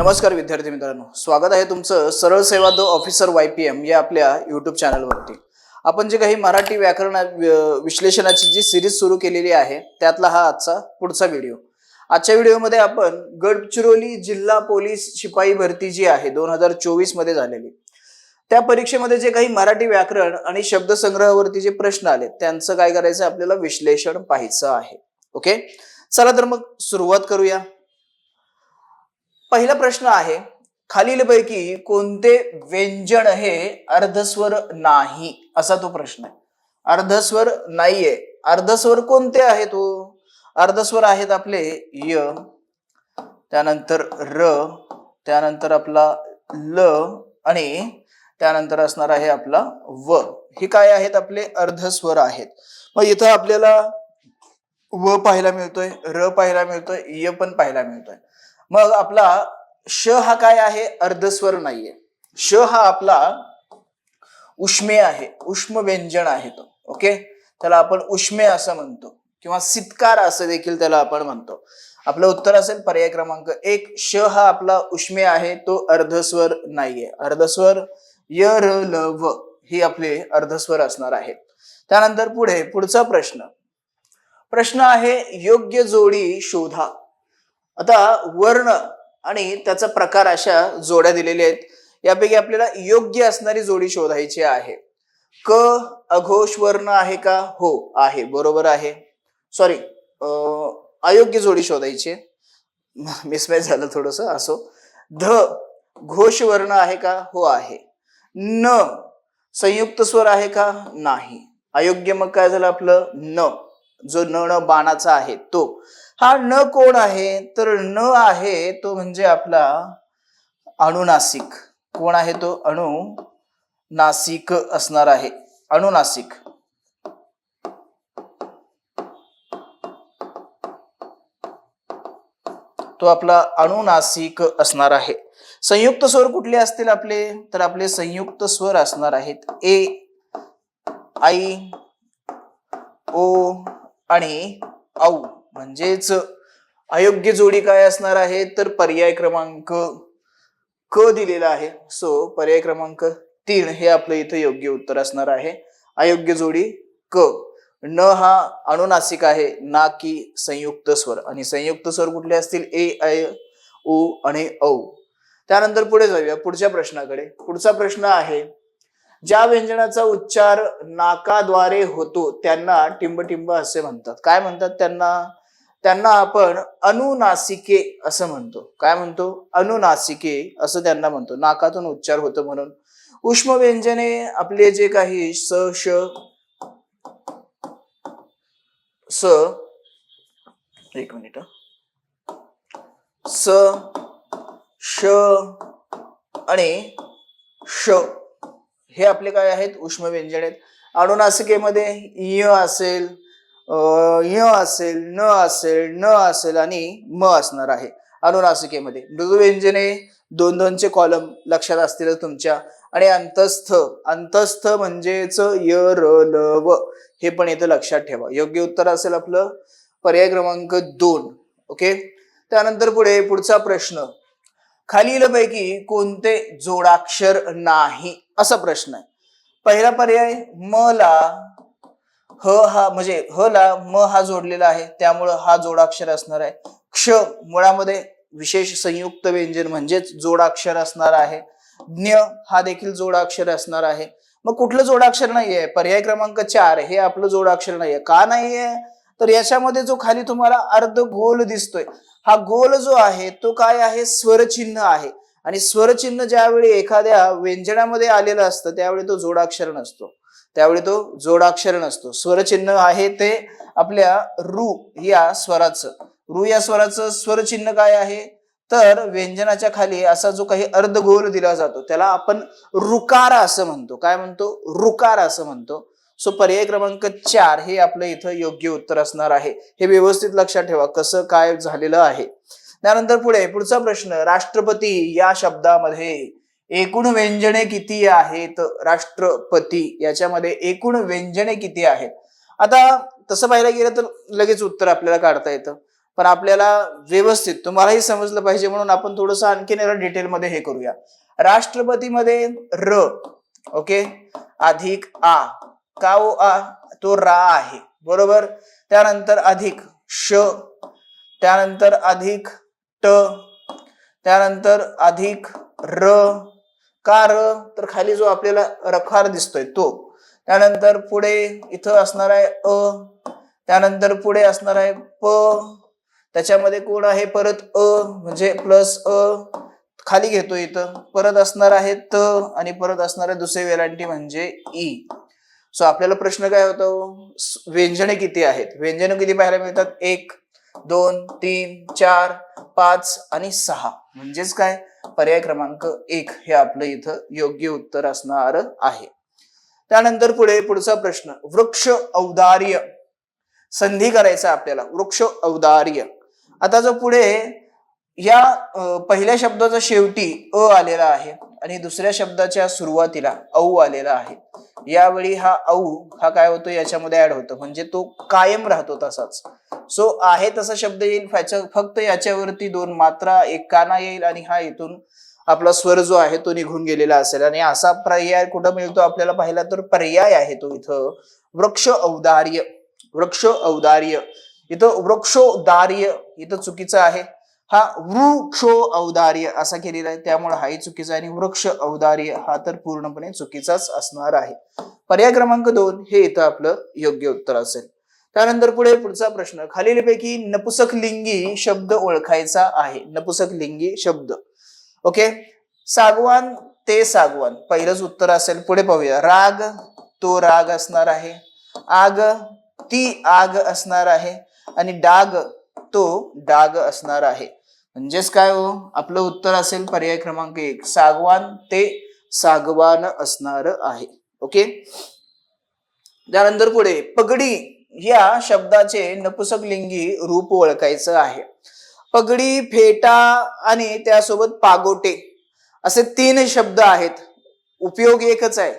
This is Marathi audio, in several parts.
नमस्कार विद्यार्थी मित्रांनो. स्वागत आहे तुमचं सरळ सेवा the officer Y P M या आपल्या युट्यूब चॅनलवरती आपण जे काही मराठी व्याकरण विश्लेषणाची जी सिरीज सुरू केलेली आहे त्यातला हा आजचा पुढचा व्हिडिओ आजच्या व्हिडिओमध्ये आपण गडचिरोली जिल्हा पोलीस शिपाई भरती जी आहे दोन हजार चोवीसमध्ये झालेली. त्या परीक्षेमध्ये जे काही मराठी व्याकरण आणि शब्दसंग्रहावरती जे प्रश्न आले त्यांचं काय करायचं आपल्याला विश्लेषण पाहायचं आहे. ओके चला तर मग सुरुवात करूया. पहिला प्रश्न आहे खालीलपैकी कोणते व्यंजन हे अर्धस्वर नाही? असा तो प्रश्न आहे. अर्धस्वर नाहीये. अर्धस्वर कोणते आहेत तो? अर्धस्वर आहेत आपले य त्यानंतर र त्यानंतर आपला ल आणि त्यानंतर असणार आहे आपला व. हे काय आहेत आपले? अर्धस्वर आहेत. मग इथं आपल्याला व पाहायला मिळतोय र पाहायला मिळतोय य पण पाहायला मिळतोय. मग आपला श हा काय आहे? अर्धस्वर नाहीये. श हा आपला उष्मे आहे. उष्म व्यंजन आहे तो. ओके त्याला आपण उष्मे असं म्हणतो. किंवा सितकार असं देखील त्याला आपण म्हणतो. आपलं उत्तर असेल पर्याय क्रमांक एक. श हा आपला उष्मे आहे. तो अर्धस्वर नाहीये. अर्धस्वर य र ल व ही आपले अर्धस्वर असणार आहेत त्यानंतर पुढे पुढचा प्रश्न. प्रश्न आहे योग्य जोडी शोधा. आता वर्ण आणि त्याचा प्रकार अशा जोड्या दिलेल्या आहेत. यापैकी आपल्याला योग्य असणारी जोडी शोधायची आहे. क अघोष वर्ण आहे का? हो आहे. बरोबर आहे. सॉरी अयोग्य जोडी शोधायची. मिसमॅच झालं थोडस असो. ध घोष वर्ण आहे का? हो आहे. न संयुक्त स्वर आहे का? नाही. अयोग्य मग काय झालं आपलं? न. जो न न बाणाचा आहे तो. हा न कोण आहे तर न आहे तो म्हणजे आपला अणुनासिक. कोण आहे तो? अणु नासिक असणार आहे. अणुनासिक तो आपला अणुनासिक असणार आहे. संयुक्त स्वर कुठले असतील आपले? तर आपले संयुक्त स्वर असणार आहेत. ए आई ओ आणि औ. म्हणजेच अयोग्य जोडी काय असणार आहे? तर पर्याय क्रमांक क दिलेला आहे. सो पर्याय क्रमांक तीन हे आपलं इथं योग्य उत्तर असणार आहे. अयोग्य जोडी क. न हा अणुनासिक आहे. ना की संयुक्त स्वर. आणि संयुक्त स्वर कुठले असतील? ए आय ओ आणि औ. त्यानंतर पुढे जाऊया. पुढच्या प्रश्नाकडे. पुढचा प्रश्न आहे ज्या व्यंजनाचा उच्चार नाकाद्वारे होतो त्यांना टिंबटिंब असे म्हणतात. काय म्हणतात त्यांना? त्यांना आपण अनुनासिके असं म्हणतो. काय म्हणतो? अनुनासिके असं त्यांना म्हणतो. नाकातून उच्चार होतो म्हणून. उष्म व्यंजने आपले जे काही स श स एक मिनिट स श आणि श हे आपले काय आहेत? उष्म व्यंजन आहेत. अनुनासिकेमध्ये य असेल य असेल न असेल न असेल आणि म असणार आहे. अनुनासिकेमध्ये. मृदुव्यंजने दोन दोनचे कॉलम लक्षात असतील तुमच्या. आणि अंतस्थ अंतस्थ म्हणजेच य र ल व हे पण इथं लक्षात ठेवा. योग्य उत्तर असेल आपलं पर्याय क्रमांक दोन. ओके? त्यानंतर पुढे पुढचा प्रश्न. खालीलपैकी कोणते जोडाक्षर नाही? असा प्रश्न आहे. पहिला पर्याय म ला ह हा म्हणजे ह ला म हा जोडलेला आहे त्यामुळं हा जोडाक्षर असणार आहे. क्ष मुळामध्ये विशेष संयुक्त व्यंजन म्हणजेच जोडाक्षर असणार आहे. ज्ञ हा देखील जोडाक्षर असणार आहे. मग कुठलं जोडाक्षर नाहीये? पर्याय क्रमांक चार हे आपलं जोडाक्षर नाहीये. का नाहीये? तर याच्यामध्ये जो खाली तुम्हाला अर्ध गोल दिसतोय हा गोल जो आहे तो काय आहे? स्वरचिन्ह आहे. आणि स्वरचिन्ह ज्यावेळी एखाद्या व्यंजनामध्ये आलेलं असतं त्यावेळी तो जोडाक्षर नसतो. त्यावेळी तो जोडाक्षर नसतो. स्वरचिन्ह आहे ते आपल्या रु या स्वराचं. रु या स्वराचं स्वरचिन्ह काय आहे? तर व्यंजनाच्या खाली असा जो काही अर्धगोल दिला जातो त्याला आपण रुकार असं म्हणतो. काय म्हणतो? रुकार असं म्हणतो. सो पर्याय क्रमांक चार हे आपलं इथं योग्य उत्तर असणार आहे. हे व्यवस्थित लक्षात ठेवा कसं काय झालेलं आहे. त्यानंतर पुढे पुढचा प्रश्न राष्ट्रपती या शब्दामध्ये एकूण व्यंजने किती आहेत? राष्ट्रपती याच्यामध्ये एकूण व्यंजने किती आहेत? आता तसं पाहायला गेलं तर लगेच उत्तर आपल्याला काढता येतं. पण आपल्याला व्यवस्थित तुम्हालाही समजलं पाहिजे म्हणून आपण थोडंसं आणखीन याला डिटेलमध्ये हे करूया. राष्ट्रपतीमध्ये र ओके? अधिक आ. का ओ आ? तो रा आहे. बरोबर? त्यानंतर अधिक श. त्यानंतर अधिक ट. त्यानंतर अधिक र. का र तर खाली जो आपल्याला रखार दिसतोय तो. त्यानंतर पुढे इथं असणार आहे अ. त्यानंतर पुढे असणार आहे प. त्याच्यामध्ये कोण आहे? परत अ म्हणजे प्लस अ. खाली घेतो इथं. परत असणार आहे त आणि परत असणार आहे दुसरी वेलांटी म्हणजे ई. सो आपल्याला प्रश्न काय होतो? व्यंजने किती आहेत? व्यंजन किती पाहायला मिळतात? एक दोन तीन चार पाच आणि सहा. म्हणजेच काय? पर्याय क्रमांक एक हे आपलं इथं योग्य उत्तर असणार आहे. त्यानंतर पुढे पुढचा प्रश्न वृक्ष औदार्य. संधी करायचा आपल्याला वृक्ष औदार्य. आता जो पुढे या पहिल्या शब्दाचा शेवटी अ आलेला आहे आणि दुसऱ्या शब्दाच्या सुरुवातीला औ आलेला आहे. यावेळी हा औ हा काय होतो याच्यामध्ये ऍड होतो. म्हणजे तो कायम राहतो तसाच. सो आहे तसा शब्द येईल फक्त याच्यावरती दोन मात्रा एक काना येईल आणि हा इथून आपला स्वर जो आहे तो निघून गेलेला असेल. आणि असा पर्याय कुठं मिळतो आपल्याला पाहिला तर पर्याय आहे तो इथं. वृक्ष औदार्य. वृक्ष औदार्य. इथं वृक्षोदार्य इथं चुकीचं आहे. हा वृक्षो औदार्य असा केलेला आहे. त्यामुळे हाही चुकीचा आहे आणि वृक्ष औदार्य हा तर पूर्णपणे चुकीचाच असणार आहे. पर्याय क्रमांक दोन हे इथं आपलं योग्य उत्तर असेल. त्यानंतर पुढे पुढचा प्रश्न. खालीलपैकी नपुसक लिंगी शब्द ओळखायचा आहे. नपुसक लिंगी शब्द. ओके? सागवान ते सागवान. पहिलंच उत्तर असेल. पुढे पाहूया. राग तो राग असणार आहे. आग ती आग असणार आहे. आणि डाग तो डाग असणार आहे. म्हणजेच काय हो? आपलं उत्तर असेल पर्याय क्रमांक एक सागवान ते सागवान असणार आहे. ओके? त्यानंतर पुढे पगडी या शब्दाचे नपुसक लिंगी रूप ओळखायचं आहे. पगडी फेटा आणि त्यासोबत पागोटे असे तीन शब्द आहेत. उपयोग एकच आहे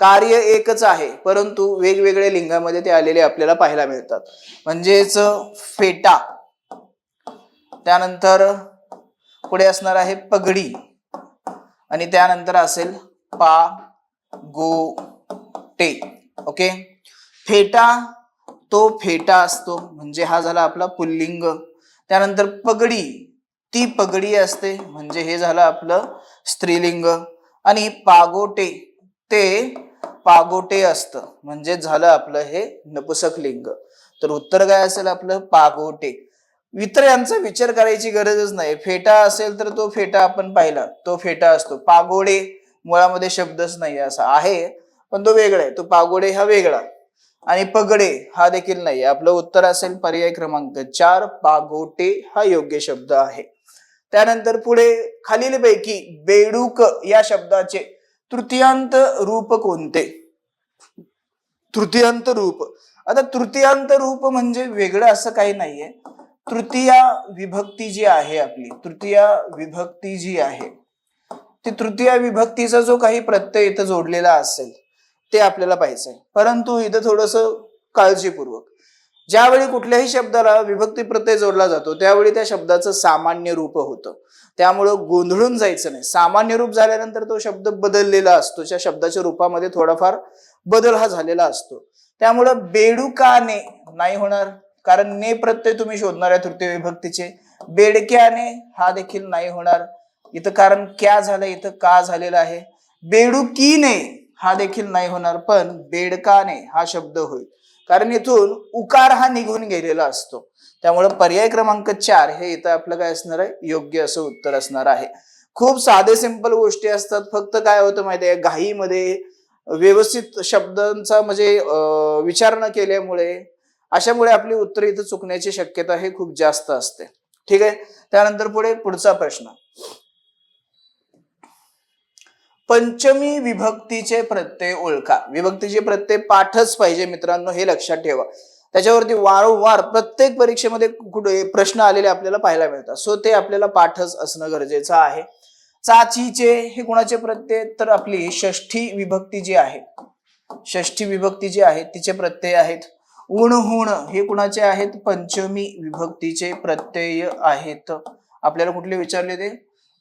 कार्य एकच आहे परंतु वेगवेगळ्या लिंगामध्ये ते आलेले आपल्याला पाहायला मिळतात. म्हणजेच फेटा. त्यानंतर पुढे असणार आहे पगडी. आणि त्यानंतर असेल पा गो टे. ओके फेटा तो फेटा असतो. म्हणजे हा झाला आपला पुल्लिंग. त्यानंतर पगडी. ती पगडी असते. म्हणजे हे झालं आपलं स्त्रीलिंग. आणि पागोटे. ते पागोटे असतं. म्हणजे झालं आपलं हे नपुसक लिंग तर उत्तर काय असेल आपलं? पागोटे. इतर यांचा विचार करायची गरजच नाही. फेटा असेल तर तो फेटा आपण पाहिला. तो फेटा असतो. पागोडे मुळामध्ये शब्दच नाही असा. आहे पण तो वेगळा आहे. तो पागोडे हा वेगळा. आणि पगडे हा देखील नाही. आपलं उत्तर असेल पर्याय क्रमांक चार पागोटे हा योग्य शब्द आहे. त्यानंतर पुढे खालीलपैकी बेडूक या शब्दाचे तृतीयांत रूप कोणते? तृतीयांत रूप. आता तृतीयांत रूप म्हणजे वेगळं असं काही नाहीये. तृतीय विभक्ती जी आहे आपली तृतीय विभक्ती जी आहे ती तृतीय विभक्तीचा जो काही प्रत्यय इथं जोडलेला असेल ते आपल्याला पाहिजे परंतु इथं थोडस काळजीपूर्वक. ज्यावेळी कुठल्याही शब्दाला विभक्ती प्रत्यय जोडला जातो त्यावेळी त्या शब्दाचं सामान्य रूप होतं. त्यामुळं गोंधळून जायचं नाही. सामान्य रूप झाल्यानंतर तो शब्द बदललेला असतो. त्या शब्दाच्या रूपामध्ये थोडाफार बदल हा झालेला असतो. त्यामुळं बेडुकाने नाही होणार? कारण ने प्रत्यय तुम्ही शोधणार आहे तृतीय विभक्तीचे. बेडक्याने हा देखील नाही होणार. इथं कारण क्या झालं इथं का झालेलं आहे. बेडुकीने हा देखील नाही होणार पण बेडकाने हा शब्द होईल कारण इथून उकार हा निघून गेलेला असतो. त्यामुळे पर्याय क्रमांक चार हे इथं आपलं काय असणार आहे? योग्य असं उत्तर असणार आहे. खूप साधे सिंपल गोष्टी असतात. फक्त काय होतं माहितीये? घाईमध्ये व्यवस्थित शब्दांचा म्हणजे विचार न केल्यामुळे अशामुळे आपली उत्तर इथं चुकण्याची शक्यता हे खूप जास्त असते. ठीक आहे? त्यानंतर पुढे पुढचा प्रश्न. पंचमी विभक्तीचे प्रत्यय ओळखा. विभक्तीचे प्रत्यय पाठच पाहिजे मित्रांनो हे लक्षात ठेवा. त्याच्यावरती वारंवार प्रत्येक परीक्षेमध्ये कुठे प्रश्न आलेले आपल्याला पाहायला मिळतात. सो ते आपल्याला पाठच असणं गरजेचं आहे. चाचीचे हे कोणाचे प्रत्यय? तर आपली षष्ठी विभक्ती जी आहे षष्ठी विभक्ती जी आहे तिचे प्रत्यय आहेत. उणहुण हे कुणाचे आहेत? पंचमी विभक्तीचे प्रत्यय आहेत. आपल्याला कुठले विचारले ते?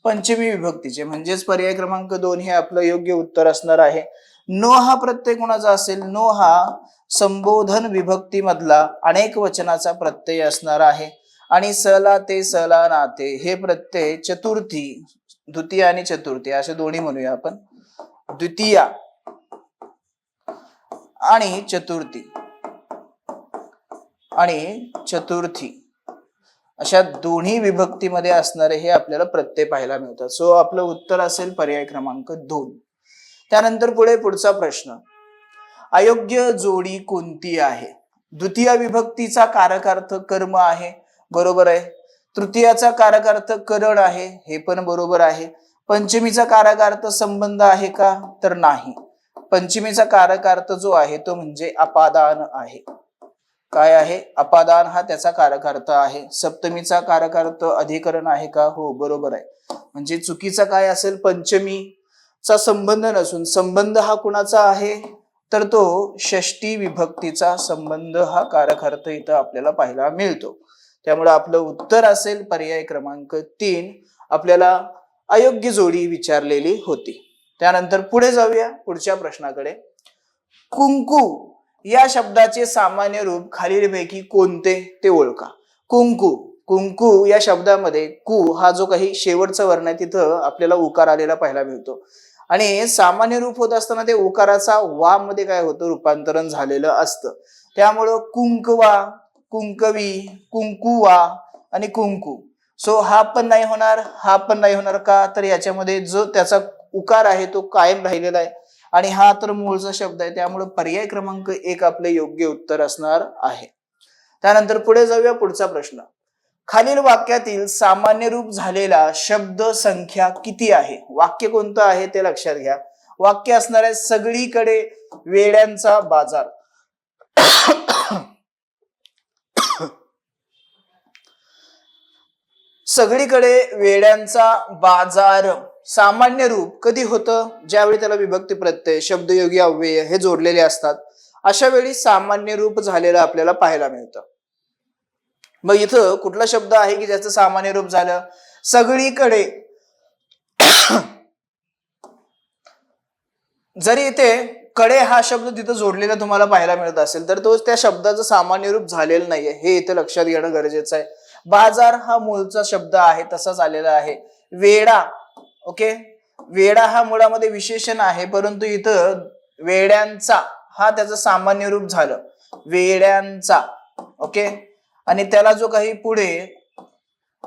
पंचमी विभक्तीचे. म्हणजेच पर्याय क्रमांक दोन हे आपलं योग्य उत्तर असणार आहे. नो हा प्रत्यय कुणाचा असेल? नो हा संबोधन विभक्ती मधला अनेक वचनाचा प्रत्यय असणार आहे. आणि सला ते सला नाते हे प्रत्यय चतुर्थी द्वितीय आणि चतुर्थी असे दोन्ही म्हणूया आपण. द्वितीया आणि चतुर्थी. आणि चतुर्थी. अशा दोन्ही विभक्तीमध्ये असणारे हे आपल्याला प्रत्यय पाहायला मिळतात. सो आपलं उत्तर असेल पर्याय क्रमांक दोन. त्यानंतर पुढे पुढचा प्रश्न. अयोग्य जोडी कोणती आहे? द्वितीय विभक्तीचा कारकार्थ कर्म आहे बरोबर आहे. तृतीयाचा कारकार्थ करण आहे हे पण बरोबर आहे. पंचमीचा कारकार्थ संबंध आहे का? तर नाही. पंचमीचा कारकार्थ जो आहे तो म्हणजे अपादान आहे. काय आहे? अपादान हा त्याचा कारकार्थ आहे. सप्तमीचा कारकार्थ अधिकरण आहे का? हो बरोबर आहे. म्हणजे चुकीचा काय असेल? पंचमीचा संबंध नसून संबंध हा कुणाचा आहे? तर तो षष्टी विभक्तीचा संबंध हा कारकार्थ इथं आपल्याला पाहायला मिळतो. त्यामुळे आपलं उत्तर असेल पर्याय क्रमांक तीन. आपल्याला अयोग्य जोडी विचारलेली होती. त्यानंतर पुढे जाऊया पुढच्या प्रश्नाकडे. कुंकू या शब्दाचे सामान्य रूप खालीलपैकी कोणते ते ओळखा. कुंकू कुंकू या शब्दामध्ये कु हा जो काही शेवटचा वर्ण आहे तिथं आपल्याला उकार आलेला पाहायला मिळतो. आणि सामान्य रूप होत असताना ते उकाराचा वा मध्ये काय होतं? रूपांतरण झालेलं असतं. त्यामुळं कुंकवा कुंकवी कुंकुवा आणि कुंकू. सो हा पण नाही होणार हा पण नाही होणार का? तर याच्यामध्ये जो त्याचा उकार आहे तो कायम राहिलेला आहे. आणि हा तर मूळचा शब्द आहे त्यामुळे पर्याय क्रमांक एक आपले योग्य उत्तर असणार आहे. त्यानंतर पुढे जाऊया पुढचा प्रश्न. खालील वाक्यातील सामान्य रूप झालेला शब्द संख्या किती आहे? वाक्य कोणतं आहे ते लक्षात घ्या. वाक्य असणार आहे सगळीकडे वेड्यांचा बाजार. सगळीकडे वेड्यांचा बाजार. सामान्य रूप कधी होतं? ज्यावेळी त्याला विभक्ती प्रत्यय शब्दयोगी अव्यय हे जोडलेले असतात अशा वेळी सामान्य रूप झालेलं आपल्याला पाहायला मिळतं. मग इथं कुठला शब्द आहे की ज्याचं सामान्य रूप झालं? सगळीकडे. जरी इथे कडे हा शब्द तिथं जोडलेला तुम्हाला पाहायला मिळत असेल तर तो त्या शब्दाचं सामान्य रूप झालेलं नाहीये. हे इथे लक्षात घेणं गरजेचं आहे. बाजार हा मूळचा शब्द आहे तसाच आलेला आहे. वेडा. ओके वेडा हा मुळामध्ये विशेषण आहे परंतु इथं वेड्यांचा हा त्याचं सामान्य रूप झालं. वेड्यांचा. ओके आणि त्याला जो काही पुढे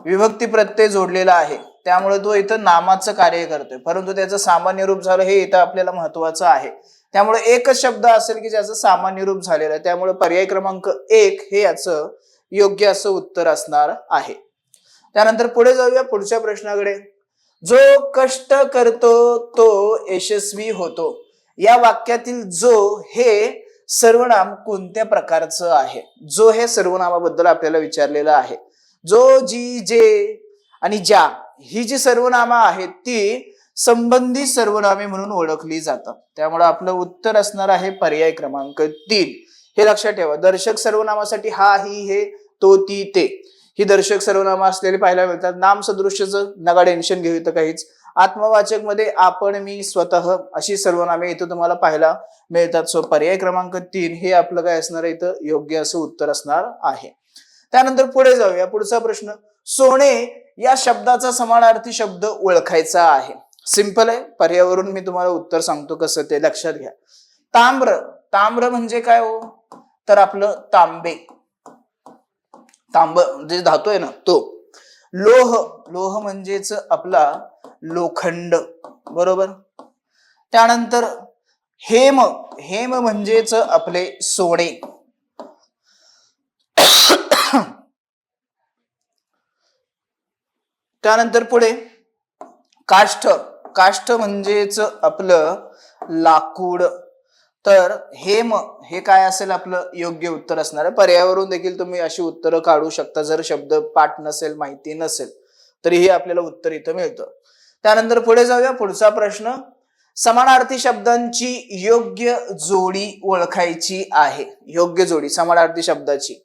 विभक्ती प्रत्यय जोडलेला आहे त्यामुळे तो इथं नामाचं कार्य करतोय. परंतु त्याचं सामान्य रूप झालं हे इथं आपल्याला महत्वाचं आहे. त्यामुळे एकच शब्द असेल की ज्याचं सामान्य रूप झालेलं आहे त्यामुळे पर्याय क्रमांक एक हे याचं योग्य असं उत्तर असणार आहे. त्यानंतर पुढे जाऊया पुढच्या प्रश्नाकडे. जो कष्ट करतो तो यशस्वी होतो. या वाक्यातील जो हे सर्वनाम कोणत्या प्रकारचं आहे? जो हे सर्वनामाबद्दल आपल्याला विचारलेलं आहे. जो जी जे आणि ज्या ही जी सर्वनामा आहेत ती संबंधित सर्वनामे म्हणून ओळखली जातात. त्यामुळे आपलं उत्तर असणार आहे पर्याय क्रमांक तीन. हे लक्षात ठेवा. दर्शक सर्वनामासाठी हा ही हे तो ती ते. ही दर्शक सर्वनामा असलेली पाहायला मिळतात. नाम सदृश्यचं नका टेन्शन घेऊ इथं काहीच. आत्मवाचकमध्ये आपण मी स्वतः अशी सर्वनामे इथं तुम्हाला पाहायला मिळतात. सो पर्याय क्रमांक तीन हे आपलं काय असणार आहे इथं? योग्य असं उत्तर असणार आहे. त्यानंतर पुढे जाऊया. पुढचा प्रश्न सोने या शब्दाचा समानार्थी शब्द ओळखायचा आहे. सिंपल आहे. पर्यावरून मी तुम्हाला उत्तर सांगतो कसं ते. लक्षात घ्या. ताम्र. ताम्र म्हणजे काय हो? तर आपलं तांबे. तांब जे धातू आहे ना तो. लोह. लोह म्हणजेच आपला लोखंड. बरोबर? त्यानंतर हेम. हेम म्हणजेच आपले सोने त्यानंतर पुढे काष्ठ. काष्ठ म्हणजेच आपलं लाकूड. तर हेम हे काय असेल आपलं योग्य उत्तर असणार आहे? पर्यावरून देखील तुम्ही अशी उत्तरं काढू शकता. जर शब्द पाठ नसेल माहिती नसेल तरीही आपल्याला उत्तर इथं मिळतं. त्यानंतर पुढे जाऊया. पुढचा प्रश्न. समानार्थी शब्दांची योग्य जोडी ओळखायची आहे. योग्य जोडी समानार्थी शब्दाची.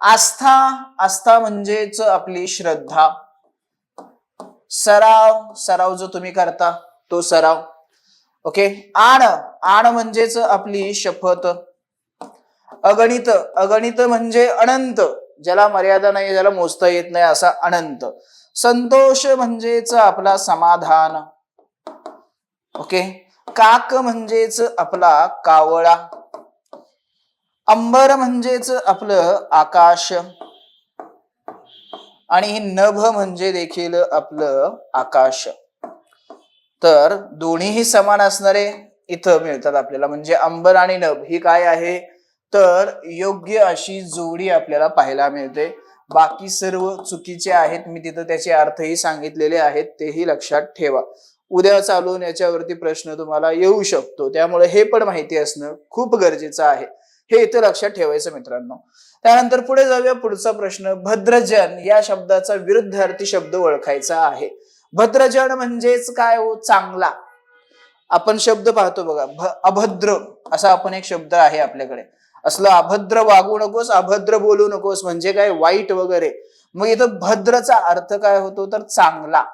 आस्था आस्था म्हणजेच आपली श्रद्धा. सराव सराव जो तुम्ही करता तो सराव. ओके? आण. आण म्हणजेच आपली शपथ. अगणित. अगणित म्हणजे अनंत. ज्याला मर्यादा नाही ज्याला मोजता येत नाही असा अनंत. संतोष म्हणजेच आपला समाधान. ओके? काक म्हणजेच आपला कावळा. अंबर म्हणजेच आपलं आकाश. आणि नभ म्हणजे देखील आपलं आकाश. तर दोन्हीही समान असणारे इथं मिळतात आपल्याला. म्हणजे अंबर आणि नभ ही काय आहे? तर योग्य अशी जोडी आपल्याला पाहायला मिळते. बाकी सर्व चुकीचे आहेत. मी तिथं त्याचे अर्थही सांगितलेले आहेत. तेही लक्षात ठेवा. उद्या चालून याच्यावरती प्रश्न तुम्हाला येऊ शकतो. त्यामुळे हे पण माहिती असणं खूप गरजेचं आहे. हे इथं लक्षात ठेवायचं मित्रांनो. त्यानंतर पुढे जाऊया. पुढचा प्रश्न भद्रजन या शब्दाचा विरुद्धार्थी शब्द ओळखायचा आहे. भद्रजन म्हणजेच काय हो? चांगला. आपण शब्द पाहतो बघा भ अभद्र असा आपण एक शब्द आहे आपल्याकडे. असलं अभद्र वागू नकोस अभद्र बोलू नकोस म्हणजे काय? वाईट वगैरे. मग इथं भद्रचा अर्थ काय होतो? तर चांगला.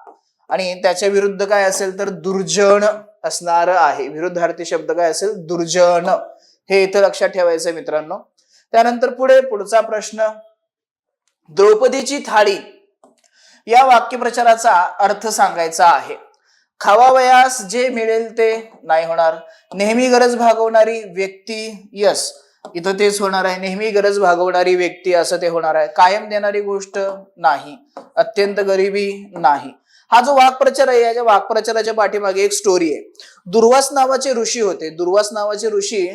आणि त्याच्या विरुद्ध काय असेल? तर दुर्जन असणार आहे. विरुद्धार्थी शब्द काय असेल? दुर्जन. हे इथं लक्षात ठेवायचं मित्रांनो. त्यानंतर पुढे पुढचा प्रश्न. द्रौपदीची थाळी. या वाक्यप्रचाराचा अर्थ सांगायचा आहे. खावावयास जे मिळेल ते नाही होणार. नेहमी गरज भागवणारी व्यक्ती यस. इथं तेच होणार आहे. नेहमी गरज भागवणारी व्यक्ती असं ते होणार आहे. कायम देणारी गोष्ट नाही. अत्यंत गरिबी नाही. हा जो वाक्प्रचार आहे याच्या वाक्प्रचाराच्या पाठीमागे एक स्टोरी आहे. दुर्वास नावाचे ऋषी होते. दुर्वास नावाचे ऋषी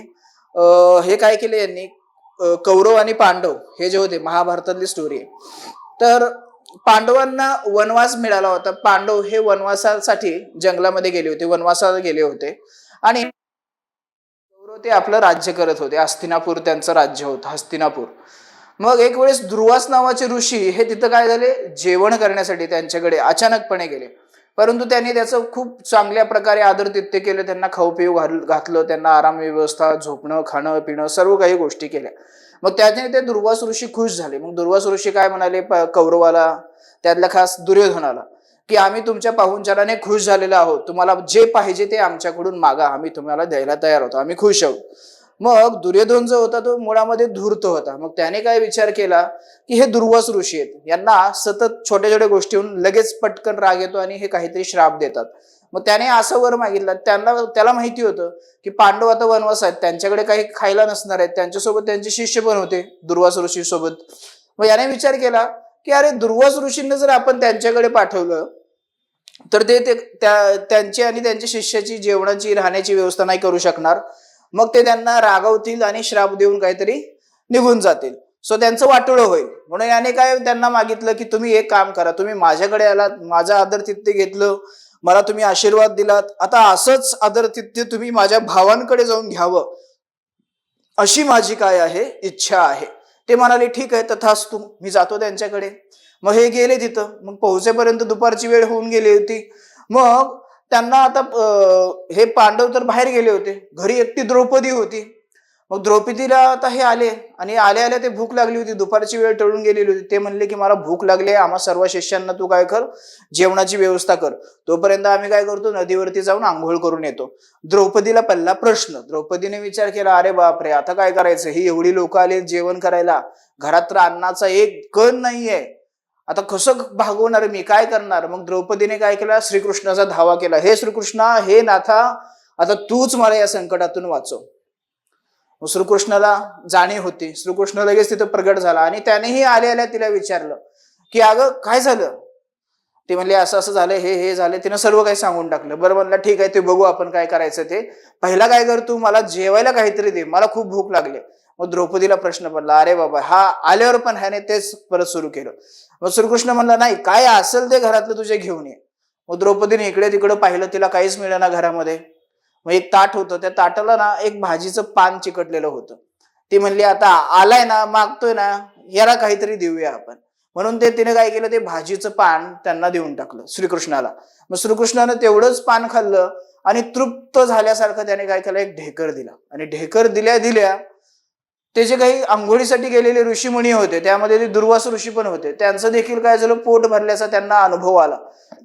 हे काय केले यांनी? कौरव आणि पांडव हे जे होते महाभारतातली स्टोरी आहे. तर पांडवांना वनवास मिळाला होता. पांडव हे वनवासासाठी जंगलामध्ये गेले होते वनवासाला गेले होते. आणि कौरव ते आपलं राज्य करत होते. हस्तिनापूर त्यांचं राज्य होतं हस्तिनापूर. मग एक वेळेस ध्रुवास नावाचे ऋषी हे तिथं काय झाले? जेवण करण्यासाठी त्यांच्याकडे अचानकपणे गेले. परंतु त्यांनी त्याचं खूप चांगल्या प्रकारे आदरतिथ्य केलं त्यांना खाऊ पिऊ घाल घातलं त्यांना आराम व्यवस्था झोपणं खाणं पिणं सर्व काही गोष्टी केल्या. मग त्याने ते दुर्वास ऋषी खुश झाले. मग दुर्वास ऋषी काय म्हणाले? कौरवाला त्यातला खास दुर्योधनाला की आम्ही तुमच्या पाहुणचाराने खुश झालेलो आहोत. तुम्हाला जे पाहिजे ते आमच्याकडून मागा. आम्ही तुम्हाला द्यायला तयार होतो आम्ही खुश आहोत. मग दुर्योधन जो होता तो मुळामध्ये धूर्त होता. मग त्याने काय विचार केला? की हे दुर्वास ऋषी आहेत. यांना सतत छोट्या छोट्या गोष्टीहून लगेच पटकन राग येतो आणि हे काहीतरी श्राप देतात. मग त्याने असं वर मागितलं. त्यांना त्याला माहिती होतं की पांडव आता वनवास आहेत. त्यांच्याकडे काही खायला नसणार आहेत. त्यांच्यासोबत त्यांचे शिष्य पण होते दुर्वास ऋषी सोबत मग याने विचार केला की अरे दुर्वास ऋषींना जर आपण त्यांच्याकडे पाठवलं तर ते ते त्या त्यांची आणि त्यांच्या शिष्याची जेवणाची राहण्याची व्यवस्था नाही करू शकणार. मग ते त्यांना रागवतील आणि श्राप देऊन काहीतरी निघून जातील. सो त्यांचं वाटोळं होईल. म्हणून याने काय त्यांना मागितलं की तुम्ही एक काम करा. तुम्ही माझ्याकडे आलात माझा आदर तिथे घेतलं मला तुम्ही आशीर्वाद दिलात. आता असंच आदरतिथ्य तुम्ही माझ्या भावांकडे जाऊन घ्यावं. अशी माझी काय आहे? इच्छा आहे. ते म्हणाले ठीक आहे तथास्तु मी जातो त्यांच्याकडे. मग हे गेले तिथं. मग पोहोचेपर्यंत दुपारची वेळ होऊन गेली होती. मग त्यांना आता हे पांडव तर बाहेर गेले होते. घरी एकटी द्रौपदी होती. मग द्रौपदीला आता हे आले आणि आले आले ते भूक लागली होती. दुपारची वेळ टळून गेलेली होती. ते म्हणले की मला भूक लागली आहे. आम्हा सर्व शिष्यांना तू काय कर? जेवणाची व्यवस्था कर. तोपर्यंत आम्ही काय करतो? नदीवरती जाऊन आंघोळ करून येतो. द्रौपदीला पहिला प्रश्न. द्रौपदीने विचार केला अरे बापरे आता काय करायचं? ही एवढी लोक आले जेवण करायला. घरात तर अन्नाचा एक कण नाहीये. आता कसं भागवणार मी काय करणार? मग द्रौपदीने काय केला? श्रीकृष्णाचा धावा केला. हे श्रीकृष्णा हे नाथा आता तूच मला या संकटातून वाचव. मग श्रीकृष्णाला जाणीव होती. श्रीकृष्ण लगेच तिथं प्रगट झाला आणि त्यानेही आले आल्या तिला विचारलं की अगं काय झालं? ते म्हणले असं असं झालं हे हे झालं. तिनं सर्व काही सांगून टाकलं. बरं म्हणलं ठीक आहे ते बघू आपण काय करायचं ते. पहिला काय कर तू? मला जेवायला काहीतरी दे. मला खूप भूक लागली. मग द्रौपदीला प्रश्न पडला अरे बाबा हा आल्यावर पण ह्याने तेच परत सुरू केलं. मग श्रीकृष्ण म्हणला नाही काय असेल ते घरातलं तुझे घेऊन ये. मग द्रौपदीने इकडे तिकडे पाहिलं तिला काहीच मिळेना घरामध्ये. मग एक ताट होतं त्या ताटाला ना एक भाजीचं पान चिकटलेलं होतं. ती म्हणली आता आलाय ना मागतोय ना याला काहीतरी देऊया आपण. म्हणून ते तिने काय केलं ते भाजीचं पान त्यांना देऊन टाकलं श्रीकृष्णाला. मग श्रीकृष्णानं तेवढंच पान खाल्लं आणि तृप्त झाल्यासारखं त्याने काय केलं एक ढेकर दिला. आणि ढेकर दिल्या दिल्या ते जे काही आंघोळीसाठी गेलेले ऋषीमुनी होते त्यामध्ये ते दुर्वास ऋषी पण होते. त्यांचं देखील काय झालं पोट भरल्याचा त्यांना अनुभव आला.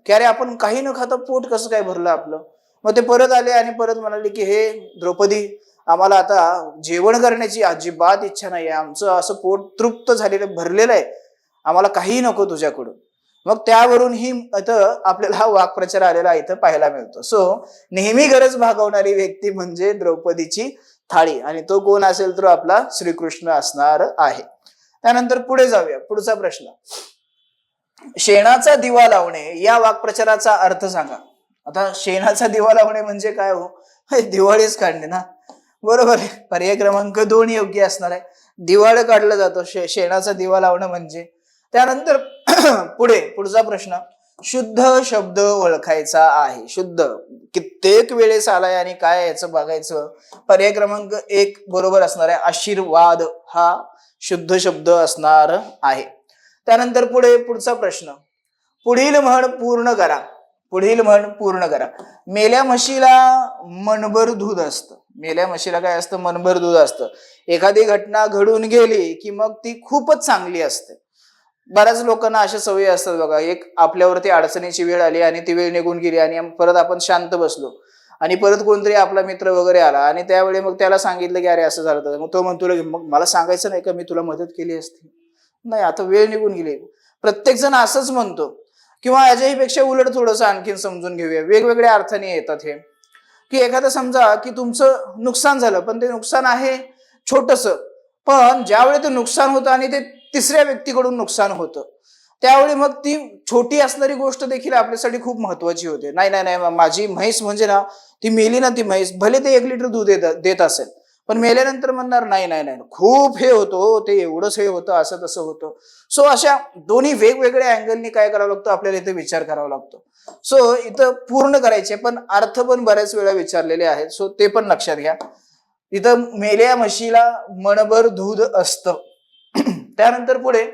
की अरे आपण काही न खाता पोट कसं काय भरलं आपलं? मग ते परत आले आणि परत म्हणाले की हे द्रौपदी आम्हाला आता जेवण करण्याची अजिबात इच्छा नाही आहे आमचं असं पोट तृप्त झालेलं भरलेलं आहे. आम्हाला काही नको तुझ्याकडून. मग त्यावरून ही इथं आपल्याला हा वाक्प्रचार आलेला इथं पाहायला मिळतो. सो नेहमी गरज भागवणारी व्यक्ती म्हणजे द्रौपदीची थाळी आणि तो कोण असेल तर आपला श्रीकृष्ण असणार आहे. त्यानंतर पुढे जाऊया. पुढचा प्रश्न. शेणाचा दिवा लावणे या वाक्प्रचाराचा अर्थ सांगा. आता शेणाचा दिवा लावणे म्हणजे काय हो दिवाळीच काढणे ना? बरोबर आहे. पर्याय क्रमांक दोन योग्य असणार आहे. दिवाळ काढलं जातं. शे शेणाचा दिवा लावणं म्हणजे. त्यानंतर पुढे पुढचा प्रश्न. शुद्ध शब्द ओळखायचा आहे. शुद्ध. कित्येक वेळेस आलाय आणि काय याचं बघायचं? पर्याय क्रमांक एक बरोबर असणार आहे. आशीर्वाद हा शुद्ध शब्द असणार आहे. त्यानंतर पुढे पुढचा प्रश्न. पुढील म्हण पूर्ण करा. पुढील म्हण पूर्ण करा. मेल्या म्हशीला मनभर दूध असतं. मेल्या म्हशीला काय असतं? मनभर दूध असतं. एखादी घटना घडून गेली की मग ती खूपच चांगली असते. बऱ्याच लोकांना अशा सवयी असतात बघा एक आपल्यावरती अडचणीची वेळ आली आणि ती वेळ निघून गेली आणि परत आपण शांत बसलो. आणि परत कोणतरी आपला मित्र वगैरे आला आणि त्यावेळी मग त्याला सांगितलं की अरे असं झालं तर मग तो म्हणतो "लगे, मग मला सांगायचं नाही का मी तुला मदत केली असती? नाही आता वेळ निघून गेली. प्रत्येक जण असंच म्हणतो. किंवा याच्याहीपेक्षा उलट थोडंसं आणखीन समजून घेऊया. वेगवेगळ्या अर्थाने येतात हे. की एखादं समजा की तुमचं नुकसान झालं पण ते नुकसान आहे छोटस. पण ज्यावेळी ते नुकसान होतं आणि ते तिसऱ्या व्यक्तीकडून नुकसान होतं. त्यावेळी मग ती छोटी असणारी गोष्ट देखील आपल्यासाठी खूप महत्वाची होते. नाही नाही नाही माझी म्हैस म्हणजे ना ती मेली ना ती म्हैस भले ते एक लिटर दूध देत असेल पण मेल्यानंतर म्हणणार नाही नाही नाही खूप हे होतो हो, ते एवढंच हे होतं असं तसं होतं. सो अशा दोन्ही वेगवेगळ्या अँगलनी काय करावं लागतं? आपल्याला इथे विचार करावा लागतो. सो इथं पूर्ण करायचे पण अर्थ पण बऱ्याच वेळा विचारलेले आहेत. सो ते पण लक्षात घ्या. इथं मेल्या म्हशीला मनभर दूध असतं. त्यानंतर पुढे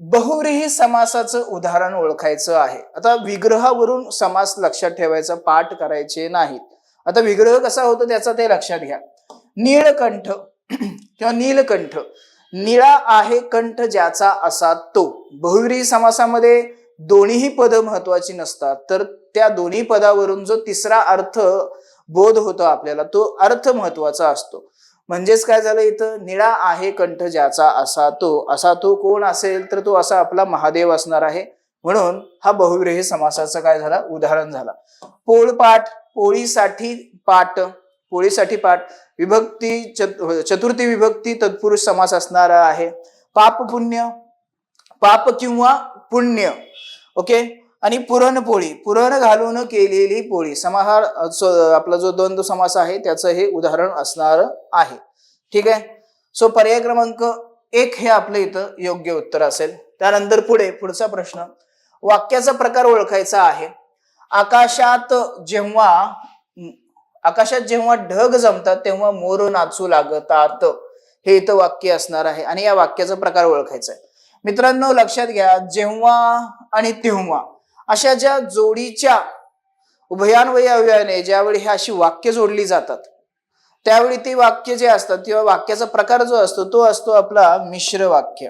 बहुव्रीही समासाचं उदाहरण ओळखायचं आहे. आता विग्रहावरून समास लक्षात ठेवायचा पाठ करायचे नाहीत. आता विग्रह कसा होतो त्याचा ते लक्षात घ्या. नीळकंठ किंवा नीलकंठ. निळा आहे कंठ ज्याचा असा तो. बहुव्रीही समासामध्ये दोन्हीही पद महत्वाची नसतात तर त्या दोन्ही पदावरून जो तिसरा अर्थ बोध होतो आपल्याला तो अर्थ महत्त्वाचा असतो. म्हणजेच काय झालं इथं? निळा आहे कंठ ज्याचा असा तो. असा तो कोण असेल तर तो असा आपला महादेव असणार आहे. म्हणून हा बहुव्रीही समासाचं काय झाला? उदाहरण झाला. पोळपाठ पोळीसाठी पाठ पोळीसाठी पाठ. विभक्ती चतुर्थी विभक्ती तत्पुरुष समास असणार आहे. पाप पुण्य पाप किंवा पुण्य. ओके? आणि पुरणपोळी पुरण घालून केलेली पोळी. समाहार आपला जो द्वंद्व समास आहे त्याचं हे उदाहरण असणार आहे. ठीक आहे? सो पर्याय क्रमांक एक हे आपलं इथं योग्य उत्तर असेल. त्यानंतर पुढे पुढचा प्रश्न. वाक्याचा प्रकार ओळखायचा आहे. आकाशात जेव्हा आकाशात जेव्हा ढग जमतात तेव्हा मोर नाचू लागतात. हे इथं वाक्य असणार आहे. आणि या वाक्याचा प्रकार ओळखायचा आहे. मित्रांनो लक्षात घ्या. जेव्हा आणि तेव्हा. अशा ज्या जोडीच्या उभयान्वयी अवयाने ज्यावेळी हे अशी वाक्य जोडली जातात त्यावेळी ती वाक्य जे असतात किंवा वाक्याचा प्रकार जो असतो तो असतो आपला मिश्र वाक्य.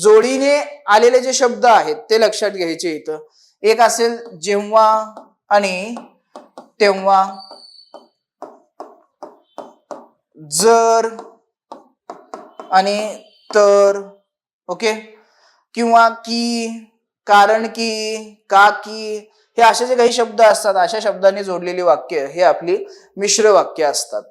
जोडीने आलेले जे शब्द आहेत ते लक्षात घ्यायचे इथं. एक असेल जेव्हा आणि तेव्हा. जर आणि तर. ओके? किंवा की. कारण की का की हे असे जे काही शब्द असतात अशा शब्दांनी जोडलेली वाक्य हे आपली मिश्र वाक्य असतात.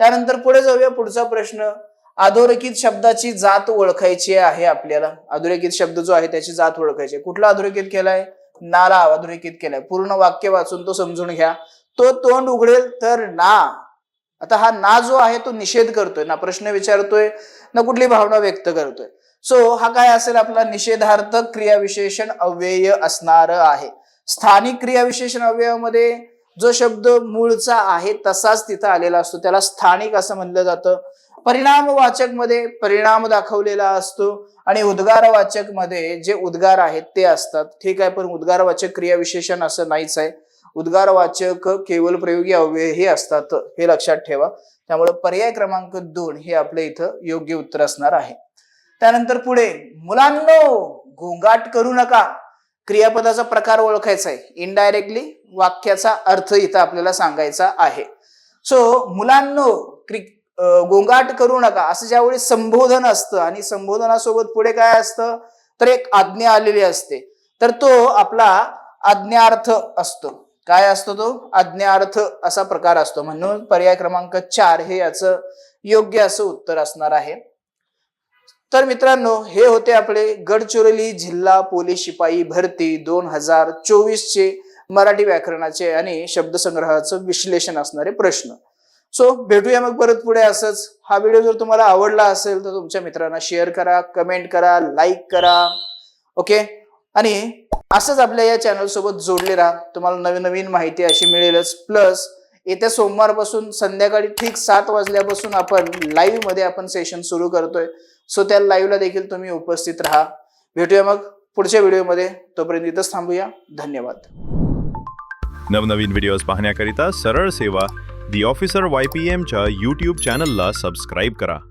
त्यानंतर पुढे जाऊया पुढचा प्रश्न. अधोरेखित शब्दाची जात ओळखायची आहे आपल्याला. अधोरेखित शब्द जो आहे त्याची जात ओळखायची आहे. कुठला अधोरेखित केलाय? नाला अधोरेखित केलाय. पूर्ण वाक्य वाचून तो समजून घ्या. तो तोंड उघडेल तर ना. आता हा ना जो आहे तो निषेध करतोय. ना प्रश्न विचारतोय ना कुठली भावना व्यक्त करतोय. सो हा काय असेल आपला निषेधार्थ क्रियाविशेषण अव्यय असणार आहे. स्थानिक क्रियाविशेषण अव्ययामध्ये जो शब्द मूळचा आहे तसाच तिथं आलेला असतो. त्याला स्थानिक असं म्हणलं जातं. परिणामवाचकमध्ये परिणाम दाखवलेला असतो आणि उद्गारवाचकमध्ये जे उद्गार आहेत ते असतात. ठीक आहे पण उद्गारवाचक क्रियाविशेषण असं नाहीच आहे. उद्गारवाचक केवळ प्रयोगी अव्यय हे असतात हे लक्षात ठेवा. त्यामुळे पर्याय क्रमांक दोन हे आपल्या इथं योग्य उत्तर असणार आहे. त्यानंतर पुढे मुलांनो गोंगाट करू नका. क्रियापदाचा प्रकार ओळखायचा आहे. इनडायरेक्टली वाक्याचा अर्थ इथं आपल्याला सांगायचा आहे. सो मुलांनो क्रि गोंगाट करू नका. असं ज्यावेळी संबोधन असतं आणि संबोधनासोबत पुढे काय असतं? तर एक आज्ञा आलेली असते. तर तो आपला आज्ञार्थ असतो. काय असतो तो? आज्ञार्थ असा प्रकार असतो. म्हणून पर्याय क्रमांक चार हे याचं योग्य असं उत्तर असणार आहे. तर मित्रांनो हे होते आपले गडचिरोली जिल्हा पोलीस शिपाई भरती दोन हजार चोवीस चे मराठी व्याकरणाचे आणि शब्दसंग्रहाचं विश्लेषण असणारे प्रश्न. सो भेटूया मग परत पुढे असंच. हा व्हिडिओ जर तुम्हाला आवडला असेल तर तुमच्या मित्रांना शेअर करा कमेंट करा लाईक करा. ओके आणि असंच आपल्या या चॅनल सोबत जोडले राहा. तुम्हाला नवीन नवीन माहिती अशी मिळेलच. प्लस येत्या सोमवारपासून संध्याकाळी ठीक सात वाजल्यापासून आपण लाईव्हमध्ये आपण सेशन सुरू करतोय. सो त्या लाईव्हला देखील तुम्ही उपस्थित राहा. भेटूया मग पुढच्या व्हिडिओमध्ये तोपर्यंत इथंच थांबूया. धन्यवाद. नवनवीन व्हिडिओज पाहण्याकरिता सरळ सेवा दी ऑफिसर वाय पी एमच्या यूट्यूब चॅनलला सबस्क्राईब करा.